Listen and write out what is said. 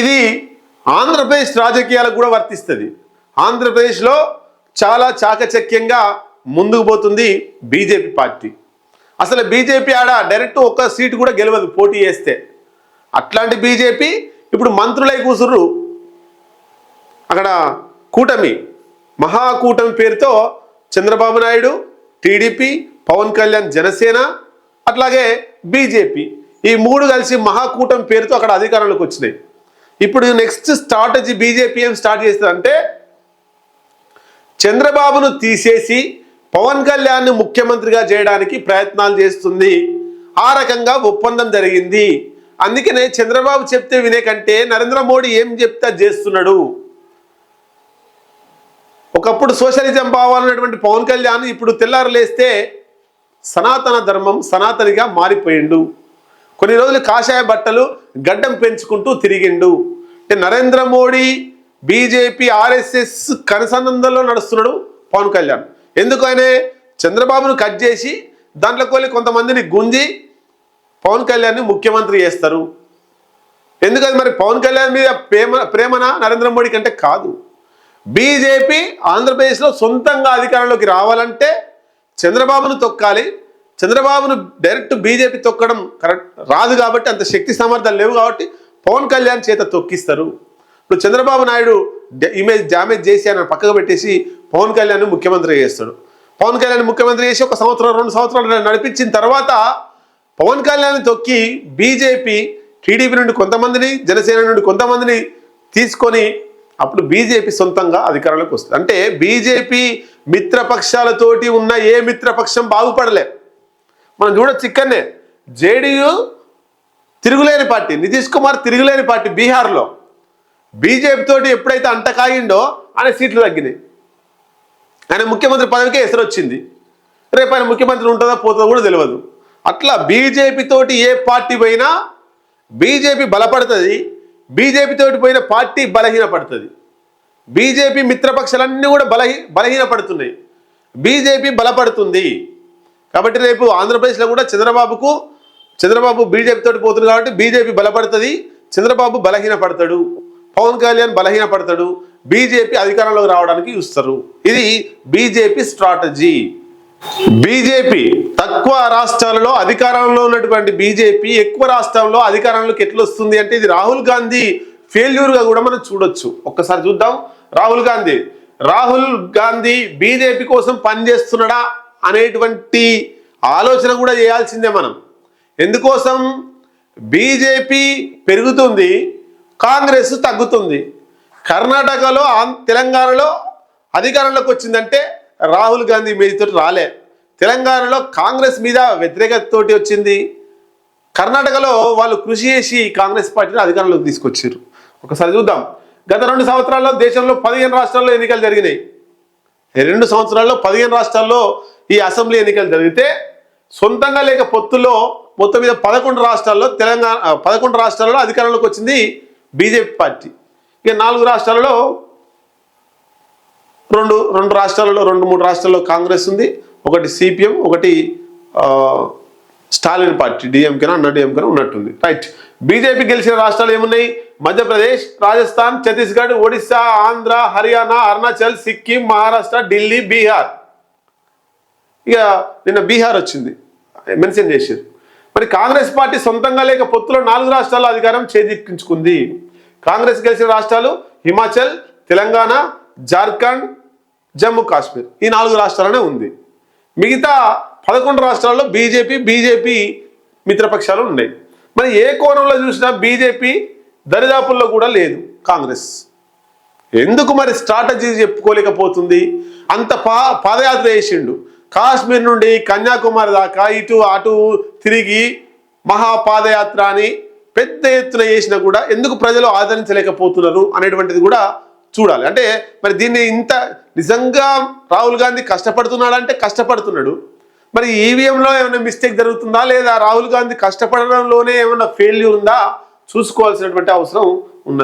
ఇది ఆంధ్రప్రదేశ్ రాజకీయాలకు కూడా వర్తిస్తుంది. ఆంధ్రప్రదేశ్లో చాలా చాకచక్యంగా ముందుకు పోతుంది బీజేపీ పార్టీ. అసలు బీజేపీ ఆడ డైరెక్ట్ ఒక్క సీటు కూడా గెలవదు పోటీ చేస్తే. అట్లాంటి బీజేపీ ఇప్పుడు మంత్రులై కూసుర్రు. అక్కడ కూటమి మహాకూటమి పేరుతో చంద్రబాబు నాయుడు టీడీపీ పవన్ కళ్యాణ్ జనసేన అట్లాగే బీజేపీ ఈ మూడు కలిసి మహాకూటమి పేరుతో అక్కడ అధికారంలోకి వచ్చినాయి. ఇప్పుడు నెక్స్ట్ స్ట్రాటజీ బీజేపీ ఏం స్టార్ట్ చేస్తుందంటే చంద్రబాబును తీసేసి పవన్ కళ్యాణ్ని ముఖ్యమంత్రిగా చేయడానికి ప్రయత్నాలు చేస్తుంది. ఆ రకంగా ఒప్పందం జరిగింది. అందుకనే చంద్రబాబు చెప్తే వినే కంటే నరేంద్ర మోడీ ఏం చెప్తే చేస్తున్నాడు. ఒకప్పుడు సోషలిజం భావాలన్నటువంటి పవన్ కళ్యాణ్ ఇప్పుడు తెల్లారలేస్తే సనాతన ధర్మం సనాతనిగా మారిపోయిండు. కొన్ని రోజులు కాషాయ బట్టలు గడ్డం పెంచుకుంటూ తిరిగిండు. నరేంద్ర మోడీ బీజేపీ ఆర్ఎస్ఎస్ కనసందంలో నడుస్తున్నాడు పవన్ కళ్యాణ్. ఎందుకు ఆయన చంద్రబాబును కట్ చేసి దాంట్లో కొన్ని కొంతమందిని గుంజి పవన్ కళ్యాణ్ని ముఖ్యమంత్రి చేస్తారు? ఎందుకని మరి పవన్ కళ్యాణ్ మీద ప్రేమ ప్రేమన నరేంద్ర మోడీ కంటే కాదు. బీజేపీ ఆంధ్రప్రదేశ్లో సొంతంగా అధికారంలోకి రావాలంటే చంద్రబాబును తొక్కాలి. చంద్రబాబును డైరెక్ట్ బీజేపీ తొక్కడం కరెక్ట్ రాదు కాబట్టి అంత శక్తి సామర్థ్యాలు లేవు కాబట్టి పవన్ కళ్యాణ్ చేత తొక్కిస్తారు. ఇప్పుడు చంద్రబాబు నాయుడు ఇమేజ్ డ్యామేజ్ చేసి ఆయన పక్కకు పెట్టేసి పవన్ కళ్యాణ్ ముఖ్యమంత్రి చేస్తాడు. పవన్ కళ్యాణ్ ముఖ్యమంత్రి చేసి ఒక సంవత్సరం రెండు సంవత్సరాలు నడిపించిన తర్వాత పవన్ కళ్యాణ్ తొక్కి బీజేపీ టీడీపీ నుండి కొంతమందిని జనసేన నుండి కొంతమందిని తీసుకొని అప్పుడు బీజేపీ సొంతంగా అధికారంలోకి వస్తుంది. అంటే బీజేపీ మిత్రపక్షాలతోటి ఉన్న ఏ మిత్రపక్షం బాగుపడలే. మనం చూడొచ్చు ఇక్కడనే. జేడీయూ తిరుగులేని పార్టీ. నితీష్ కుమార్ తిరుగులేని పార్టీ బీహార్లో. బీజేపీ తోటి ఎప్పుడైతే అంటకాయిండో ఆయన సీట్లు తగ్గినాయి. ఆయన ముఖ్యమంత్రి పదవికే ఎసరు వచ్చింది రేపు ఆయన ముఖ్యమంత్రి ఉంటుందో పోతుందో కూడా తెలియదు అట్లా బీజేపీ తోటి ఏ పార్టీ పోయినా బీజేపీ బలపడుతుంది. బీజేపీ తోటి పోయిన పార్టీ బలహీనపడుతుంది. బీజేపీ మిత్రపక్షాలన్నీ కూడా బలహీ బలహీనపడుతున్నాయి. బీజేపీ బలపడుతుంది. కాబట్టి రేపు ఆంధ్రప్రదేశ్లో కూడా చంద్రబాబుకు చంద్రబాబు బీజేపీ తోటి పోతుంది కాబట్టి బీజేపీ బలపడుతుంది చంద్రబాబు బలహీనపడతాడు పవన్ కళ్యాణ్ బలహీనపడతాడు బీజేపీ అధికారంలోకి రావడానికి చూస్తారు. ఇది బీజేపీ స్ట్రాటజీ బీజేపీ తక్కువ రాష్ట్రాలలో అధికారంలో ఉన్నటువంటి బీజేపీ ఎక్కువ రాష్ట్రంలో అధికారంలోకి ఎట్లొస్తుంది అంటే ఇది రాహుల్ గాంధీ ఫెయిల్యూర్గా కూడా మనం చూడొచ్చు. ఒక్కసారి చూద్దాం. రాహుల్ గాంధీ రాహుల్ గాంధీ బీజేపీ కోసం పనిచేస్తున్నాడా అనేటువంటి ఆలోచన కూడా చేయాల్సిందే మనం. ఎందుకోసం? బీజేపీ పెరుగుతుంది కాంగ్రెస్ తగ్గుతుంది. కర్ణాటకలో తెలంగాణలో అధికారంలోకి వచ్చిందంటే రాహుల్ గాంధీ మీదతో రాలే. తెలంగాణలో కాంగ్రెస్ మీద వ్యతిరేకతతోటి వచ్చింది. కర్ణాటకలో వాళ్ళు కృషి చేసి కాంగ్రెస్ పార్టీని అధికారంలోకి తీసుకొచ్చారు ఒకసారి చూద్దాం. గత రెండు సంవత్సరాల్లో దేశంలో పదిహేను రాష్ట్రాల్లో ఎన్నికలు జరిగినాయి. రెండు సంవత్సరాల్లో పదిహేను రాష్ట్రాల్లో ఈ అసెంబ్లీ ఎన్నికలు జరిగితే సొంతంగా లేక పొత్తులో మొత్తం మీద పదకొండు రాష్ట్రాల్లో తెలంగాణ పదకొండు రాష్ట్రాల్లో అధికారంలోకి వచ్చింది బీజేపీ పార్టీ. ఇక నాలుగు రాష్ట్రాలలో రెండు రెండు రాష్ట్రాలలో రెండు మూడు రాష్ట్రాల్లో కాంగ్రెస్ ఉంది. ఒకటి సిపిఎం ఒకటి స్టాలిన్ పార్టీ డిఎంకేనా అన్న డిఎంకేనా ఉన్నట్టుంది. రైట్. బీజేపీ గెలిచిన రాష్ట్రాలు ఏమున్నాయి? మధ్యప్రదేశ్ రాజస్థాన్ ఛత్తీస్గఢ్ ఒడిశా ఆంధ్ర హర్యానా అరుణాచల్ సిక్కిం మహారాష్ట్ర ఢిల్లీ బీహార్. ఇక నిన్న బీహార్ వచ్చింది. మెన్షన్ చేశారు మరి కాంగ్రెస్ పార్టీ సొంతంగా లేక పొత్తులో నాలుగు రాష్ట్రాల్లో అధికారం చేజిక్కించుకుంది. కాంగ్రెస్ గెలిచిన రాష్ట్రాలు హిమాచల్ తెలంగాణ జార్ఖండ్ జమ్మూ కాశ్మీర్ ఈ నాలుగు రాష్ట్రాలనే ఉంది. మిగతా పదకొండు రాష్ట్రాల్లో బీజేపీ బీజేపీ మిత్రపక్షాలు ఉన్నాయి. మరి ఏ కోణంలో చూసినా బీజేపీ దరిదాపుల్లో కూడా లేదు కాంగ్రెస్. ఎందుకు మరి స్ట్రాటజీ చెప్పుకోలేకపోతుంది? అంత పా పాదయాత్ర చేసిండు. కాశ్మీర్ నుండి కన్యాకుమారి దాకా ఇటు అటు తిరిగి మహాపాదయాత్ర అని పెద్ద ఎత్తున చేసినా కూడా ఎందుకు ప్రజలు ఆదరించలేకపోతున్నారు అనేటువంటిది కూడా చూడాలి. అంటే మరి దీన్ని ఇంత నిజంగా రాహుల్ గాంధీ కష్టపడుతున్నాడంటే కష్టపడుతున్నాడు. మరి ఈవీఎంలో ఏమైనా మిస్టేక్ జరుగుతుందా? లేదా రాహుల్ గాంధీ కష్టపడడంలోనే ఏమైనా ఫెయిల్యూర్ ఉందా? చూసుకోవాల్సినటువంటి అవసరం ఉన్నది.